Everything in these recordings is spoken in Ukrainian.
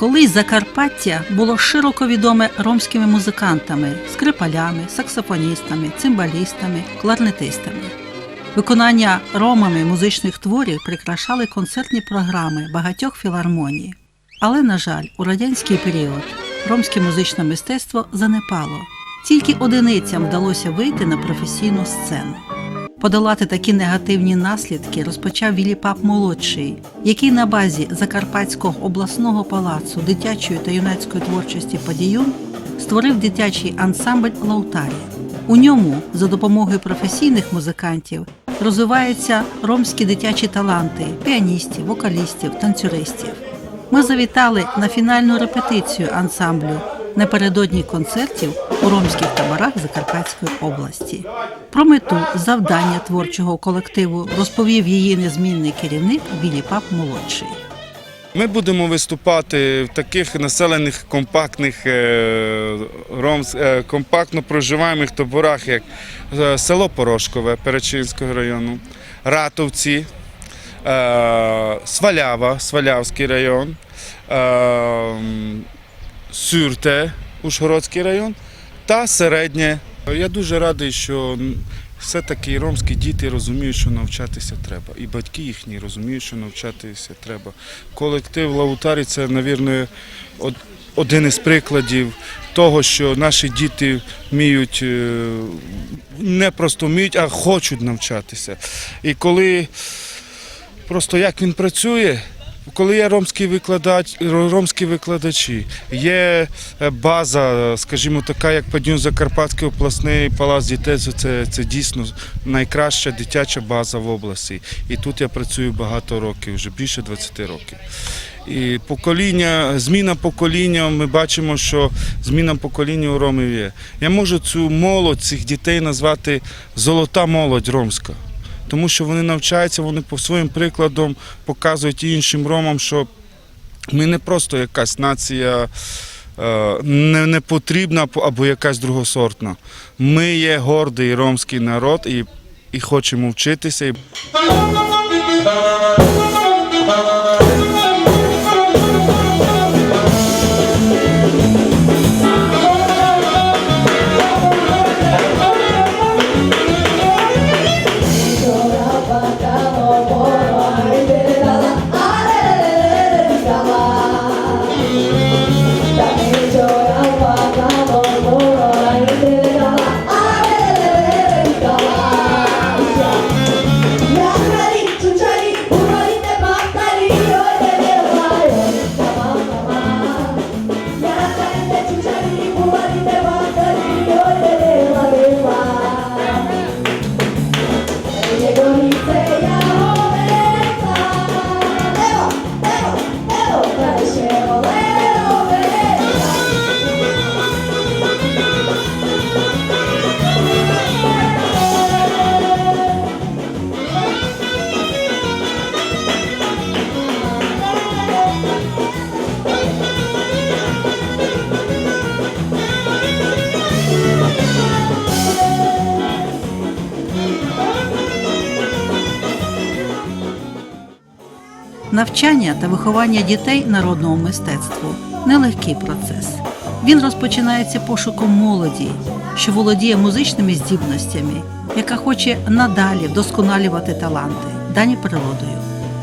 Колись Закарпаття було широко відоме ромськими музикантами, скрипалями, саксофоністами, цимбалістами, кларнетистами. Виконання ромами музичних творів прикрашали концертні програми багатьох філармоній. Але, на жаль, у радянський період ромське музичне мистецтво занепало. Тільки одиницям вдалося вийти на професійну сцену. Подолати такі негативні наслідки розпочав Віліпап молодший, який на базі Закарпатського обласного палацу дитячої та юнацької творчості Падіюн створив дитячий ансамбль Лаутарі. У ньому за допомогою професійних музикантів розвиваються ромські дитячі таланти піаністів, вокалістів, танцюристів. Ми завітали на фінальну репетицію ансамблю напередодні концертів у ромських таборах Закарпатської області. Про мету завдання творчого колективу розповів її незмінний керівник Білі Пап молодший. Ми будемо виступати в таких населених компактних е, е, компактно проживаємих таборах, як е, село Порошкове Перечинського району, Ратовці, Свалява, Свалявський район, Сюрте, Ужгородський район та середнє. Я дуже радий, що все-таки ромські діти розуміють, що навчатися треба. І батьки їхні розуміють, що навчатися треба. Колектив Лаутарі це, мабуть, один із прикладів того, що наші діти вміють е, не просто вміють, а хочуть навчатися. І коли просто як він працює. Коли є ромські викладач, ромські викладачі, є е, база, скажімо, така, як Падюн Закарпатський обласний палац дітей, це, це дійсно найкраща дитяча база в області. І тут я працюю багато років, вже більше 20 років. І покоління, зміна покоління, ми бачимо, що зміна покоління у ромів є. Я можу цю молодь, цих дітей назвати золота молодь ромська тому що вони навчаються, вони по своїм прикладом показують іншим ромам, що ми не просто якась нація е, не, не потрібна або якась другосортна. Ми є гордий ромський народ і, і хочемо вчитися. Навчання та виховання дітей народному мистецтву нелегкий процес. Він розпочинається пошуком молоді, що володіє музичними здібностями, яка хоче надалі вдосконалювати таланти, дані природою.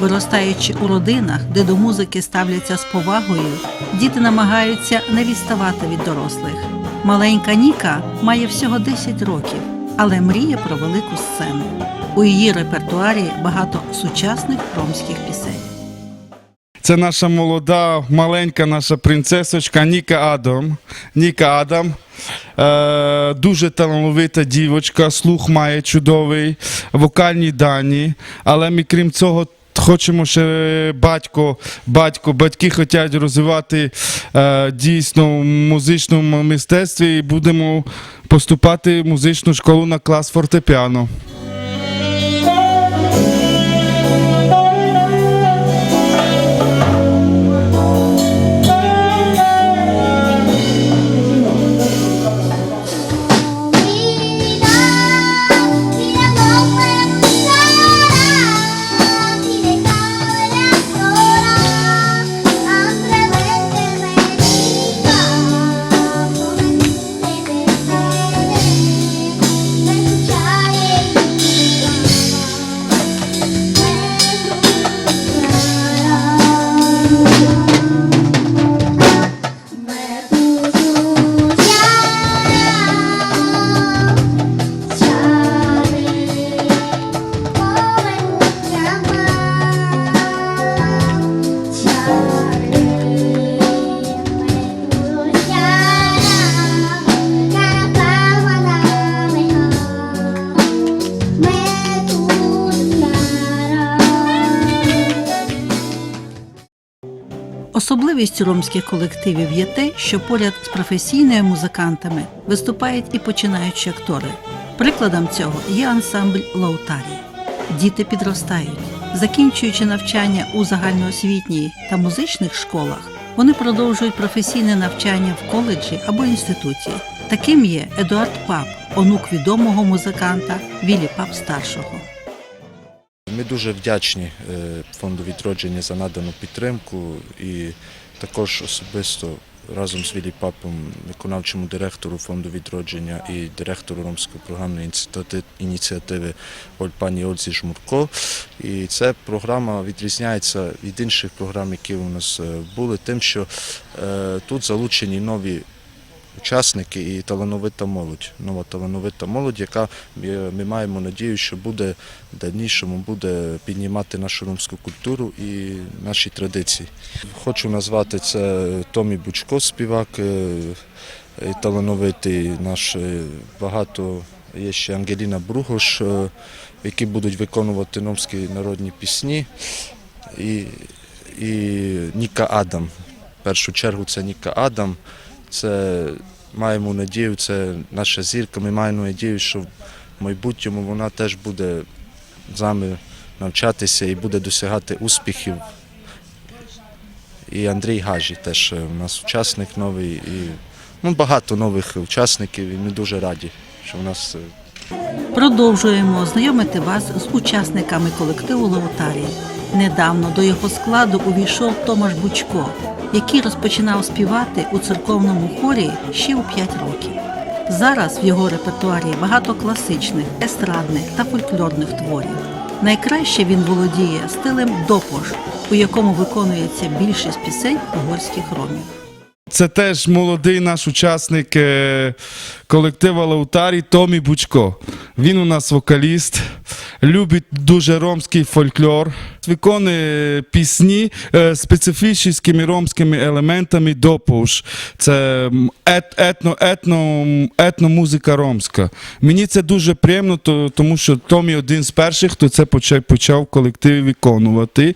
Виростаючи у родинах, де до музики ставляться з повагою, діти намагаються не відставати від дорослих. Маленька Ніка має всього 10 років, але мріє про велику сцену. У її репертуарі багато сучасних ромських пісень. Це наша молода, маленька наша принцесочка Ніка Адам. Ніка Адам. Е, дуже талановита дівочка, слух має чудовий, вокальні дані. Але ми, крім цього, хочемо ще батько, батько, батьки хочуть розвивати е, дійсно в музичному мистецтві і будемо поступати в музичну школу на клас фортепіано. Особливістю ромських колективів є те, що поряд з професійними музикантами виступають і починаючі актори. Прикладом цього є ансамбль Лаутарі. Діти підростають, закінчуючи навчання у загальноосвітній та музичних школах, вони продовжують професійне навчання в коледжі або інституті. Таким є Едуард Пап, онук відомого музиканта Вілі Пап старшого. Ми дуже вдячні е, фонду відродження за надану підтримку і також особисто разом з Вілі Папом, виконавчому директору фонду відродження і директору Ромської програмної ініціативи пані Ользі Жмурко. І ця програма відрізняється від інших програм, які у нас е, були, тим, що е, тут залучені нові учасники і талановита молодь. Нова талановита молодь, яка е, ми маємо надію, що буде в дальнішому буде піднімати нашу ромську культуру і наші традиції. Хочу назвати це Томі Бучко, співак, е, е, талановитий наш багато. Є ще Ангеліна Бругош, які будуть виконувати ромські народні пісні. І, і Ніка Адам. В першу чергу це Ніка Адам. Це маємо надію, це наша зірка. Ми маємо надію, що в майбутньому вона теж буде з нами навчатися і буде досягати успіхів. І Андрій Гажі теж е, у нас учасник новий. І, ну, багато нових учасників, і ми дуже раді, що в нас е, Продовжуємо знайомити вас з учасниками колективу Лаутарі. Недавно до його складу увійшов Томаш Бучко, який розпочинав співати у церковному хорі ще у 5 років. Зараз в його репертуарі багато класичних, естрадних та фольклорних творів. Найкраще він володіє стилем допош, у якому виконується більшість пісень угорських ромів. Це теж молодий наш учасник е, колективу Лаутарі Томі Бучко. Він у нас вокаліст, любить дуже ромський фольклор, виконує пісні е, специфічними ромськими елементами допуш. Це етно, етно, етномузика ромська. Мені це дуже приємно, тому що Томі один з перших, хто це почав в колективі виконувати.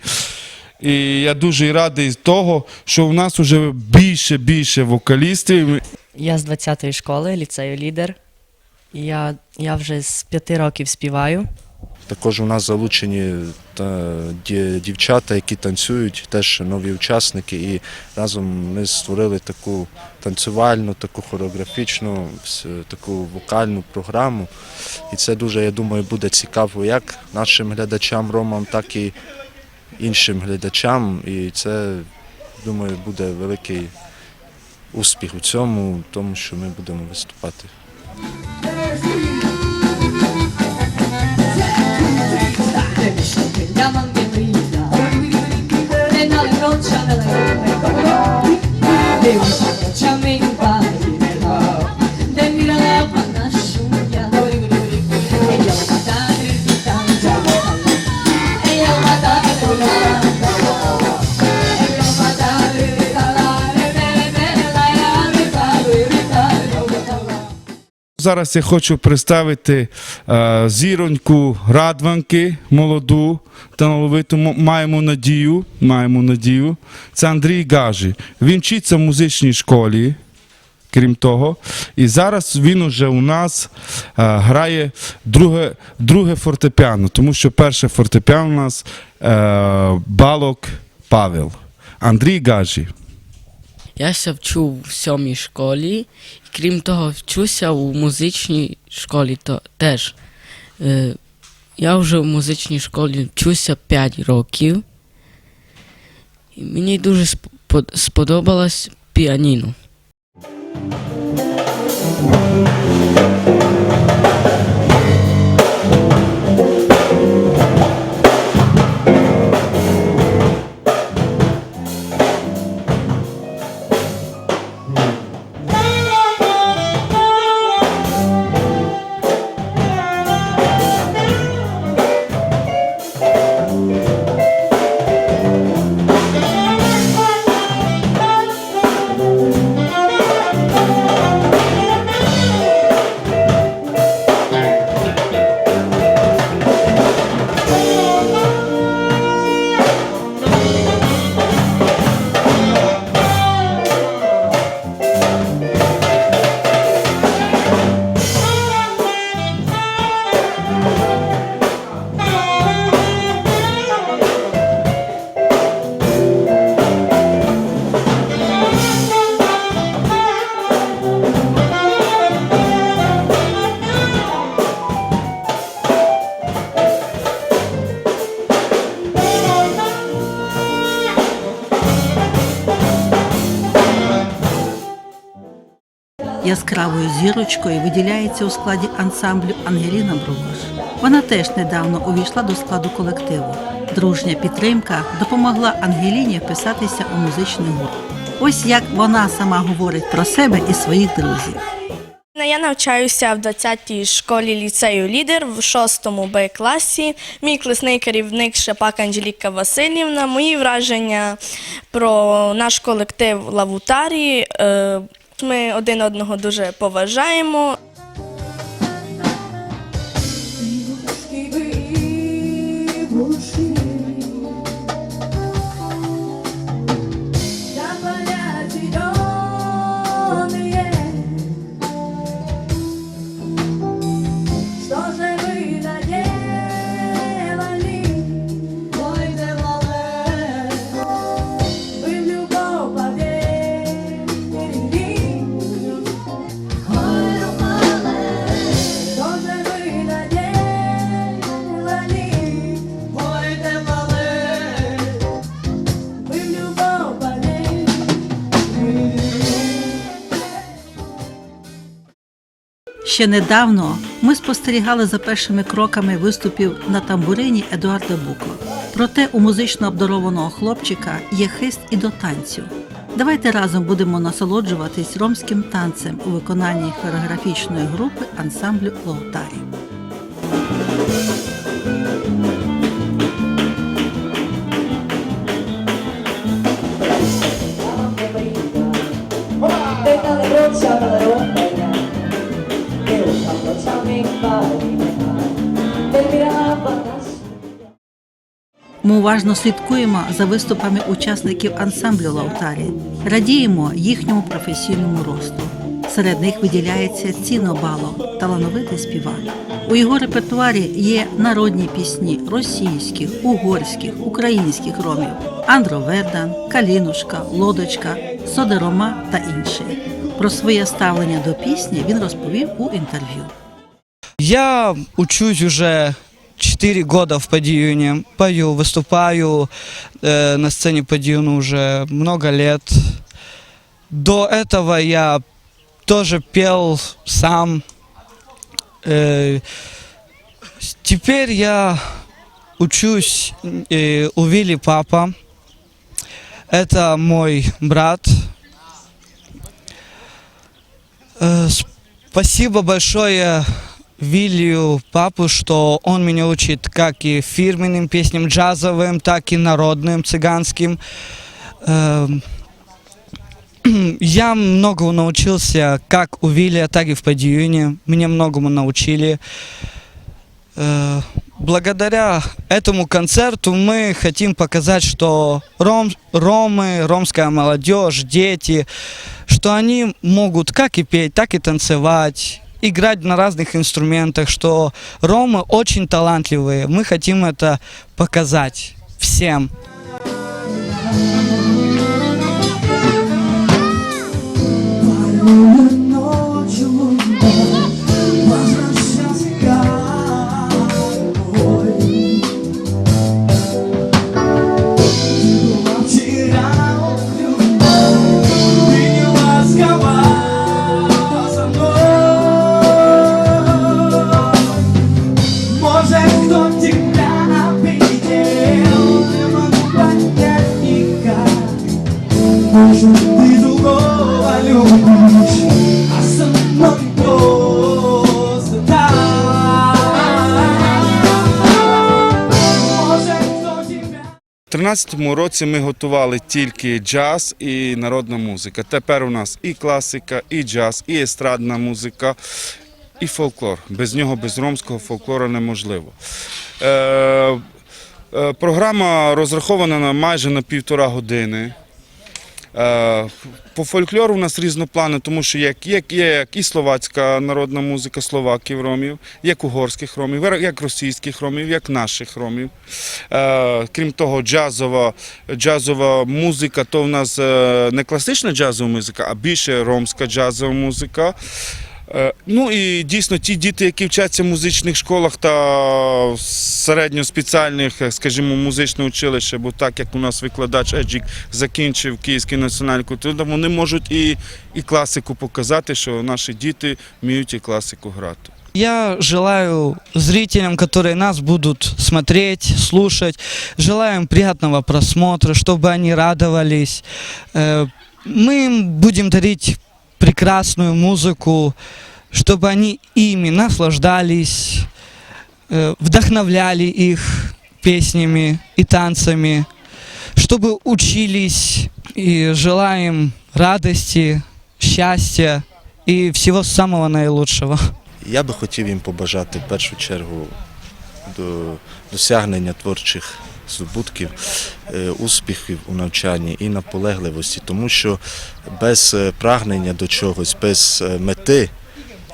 І я дуже радий з того, що у нас вже більше більше вокалістів. Я з 20-ї школи, ліцею лідер. Я, я вже з п'яти років співаю. Також у нас залучені та, дівчата, які танцюють, теж нові учасники. І разом ми створили таку танцювальну, таку хореографічну, таку вокальну програму. І це дуже, я думаю, буде цікаво як нашим глядачам, ромам, так і іншим глядачам. І це, думаю, буде великий успіх у цьому, тому що ми будемо виступати. Demiş Зараз я хочу представити е, зіроньку Радванки, молоду талановиту. М- Маємо надію. Маємо надію. Це Андрій Гажі. Він вчиться в музичній школі. Крім того, і зараз він уже у нас е, грає друге, друге фортепіано, тому що перше фортепіано у нас е, балок Павел. Андрій Гажі. Я ся вчу в сьомій школі, і крім того, вчуся у музичній школі то, теж. Е, я вже в музичній школі вчуся 5 років. І мені дуже сподобалось піаніно. Яскравою зірочкою виділяється у складі ансамблю Ангеліна Бругаш. Вона теж недавно увійшла до складу колективу. Дружня підтримка допомогла Ангеліні вписатися у музичний гурт. Ось як вона сама говорить про себе і своїх друзів. Я навчаюся в 20-й школі ліцею Лідер в 6 Б класі. Мій класний керівник Шепак Анжеліка Васильівна. Мої враження про наш колектив Лавутарі. Ми один одного дуже поважаємо. Ще недавно ми спостерігали за першими кроками виступів на тамбурині Едуарда Буко. Проте у музично обдарованого хлопчика є хист і до танцю. Давайте разом будемо насолоджуватись ромським танцем у виконанні хореографічної групи ансамблю Лоутарі. Tenta le Ми уважно слідкуємо за виступами учасників ансамблю Лаутарі, радіємо їхньому професійному росту. Серед них виділяється Ціно Бало, талановитий співак. У його репертуарі є народні пісні російських, угорських, українських ромів Андро Вердан, Калінушка, Лодочка, Содерома та інші. Про своє ставлення до пісні він розповів у інтерв'ю. Я учусь уже 4 года в Подиюне, пою, выступаю э, на сцене Подиюна уже много лет. До этого я тоже пел сам. Э, теперь я учусь э, у Вилли Папа. Это мой брат. Э, Спасибо большое Вилью папу, что он меня учит как и фирменным песням джазовым, так и народным цыганским. Эм, Я многому научился как у Вилли, так и в Подиюне. Меня многому научили. Э, Благодаря этому концерту мы хотим показать, что ром, ромы, ромская молодежь, дети, что они могут как и петь, так и танцевать, играть на разных инструментах, что ромы очень талантливые. Мы хотим это показать всем. Может, 2012 році ми готували тільки джаз і народна музика. Тепер у нас і класика, і джаз, і естрадна музика, і фолклор. Без нього, без ромського фолклору неможливо. Е, е, Програма розрахована на майже на півтора години. Е, По фольклору у нас різноплани, тому що як, є, є як і словацька народна музика словаків ромів, як угорських ромів, як російських ромів, як наших ромів. Е, Крім того, джазова, джазова музика, то в нас е, не класична джазова музика, а більше ромська джазова музика. Е, Ну і дійсно ті діти, які вчаться в музичних школах та середньоспеціальних, е, скажімо, музичне училище, бо так як у нас викладач Еджік закінчив Київський національний культурний, вони можуть і, і класику показати, що наші діти вміють і класику грати. Я желаю зрителям, которые нас будут смотреть, слушать, желаю им приятного просмотра, чтобы они радовались. Э, Мы им будем дарить прекрасную музыку, чтобы они ими наслаждались, э, вдохновляли их песнями и танцами, чтобы учились и желаем радости, счастья и всего самого наилучшего. Я би хотів їм побажати в першу чергу до досягнення творчих здобутків, е, успіхів у навчанні і наполегливості, тому що без е, прагнення до чогось, без е, мети,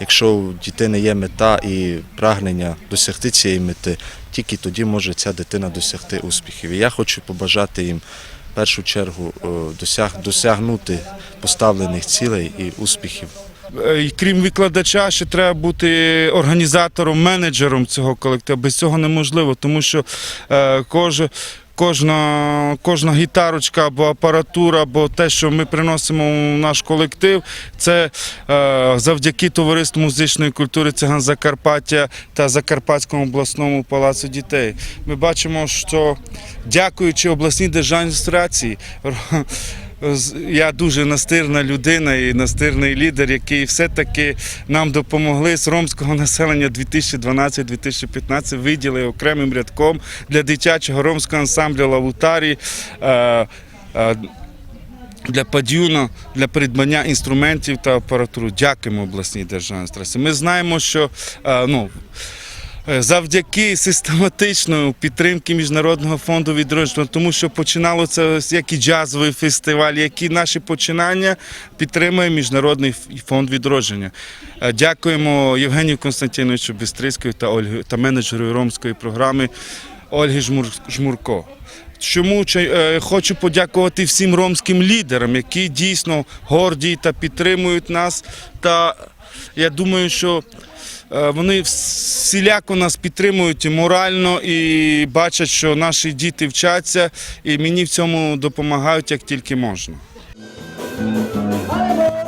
якщо у дітини є мета і прагнення досягти цієї мети, тільки тоді може ця дитина досягти успіхів. І я хочу побажати їм в першу чергу досяг, досягнути поставлених цілей і успіхів Крім викладача, ще треба бути організатором, менеджером цього колективу. Без цього неможливо, тому що е, кож, кожна, кожна гітарочка або апаратура, або те, що ми приносимо в наш колектив, це е, завдяки товариству музичної культури Циган Закарпаття та Закарпатському обласному палацу дітей. Ми бачимо, що дякуючи обласній державній адміністрації. Я дуже настирна людина і настирний лідер, який все-таки нам допомогли з ромського населення 2012-2015 виділи окремим рядком для дитячого ромського ансамблю Лавутарі. е, е, Для падюна, для придбання інструментів та апаратури. Дякуємо обласній державній адміністрації. Ми знаємо, що е, ну, завдяки систематичної підтримки Міжнародного фонду відродження, тому що починало це як і джазовий фестиваль, які наші починання підтримує Міжнародний фонд відродження. Е, Дякуємо Євгенію Константиновичу Бистрицькою та Ольгі та менеджеру ромської програми Жмур- Жмурко. Чому е, хочу подякувати всім ромським лідерам, які дійсно горді та підтримують нас. Та я думаю, що Е, Вони всіляко нас підтримують морально і бачать, що наші діти вчаться, і мені в цьому допомагають як тільки можна.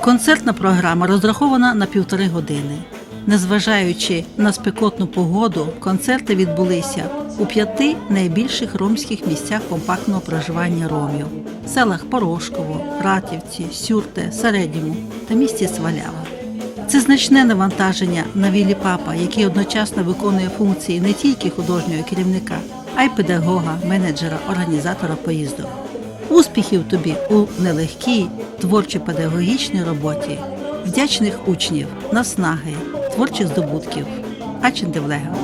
Концертна програма розрахована на півтори години. Незважаючи на спекотну погоду, концерти відбулися у п'яти найбільших ромських місцях компактного проживання ромів селах Порошково, Ратівці, Сюрте, Середньому та місті Свалява. Це значне навантаження на Вілі Папа, який одночасно виконує функції не тільки художнього керівника, а й педагога, менеджера, організатора поїздок. Успіхів тобі у нелегкій творчо-педагогічній роботі, вдячних учнів, наснаги, творчих здобутків. Ачен Девлега.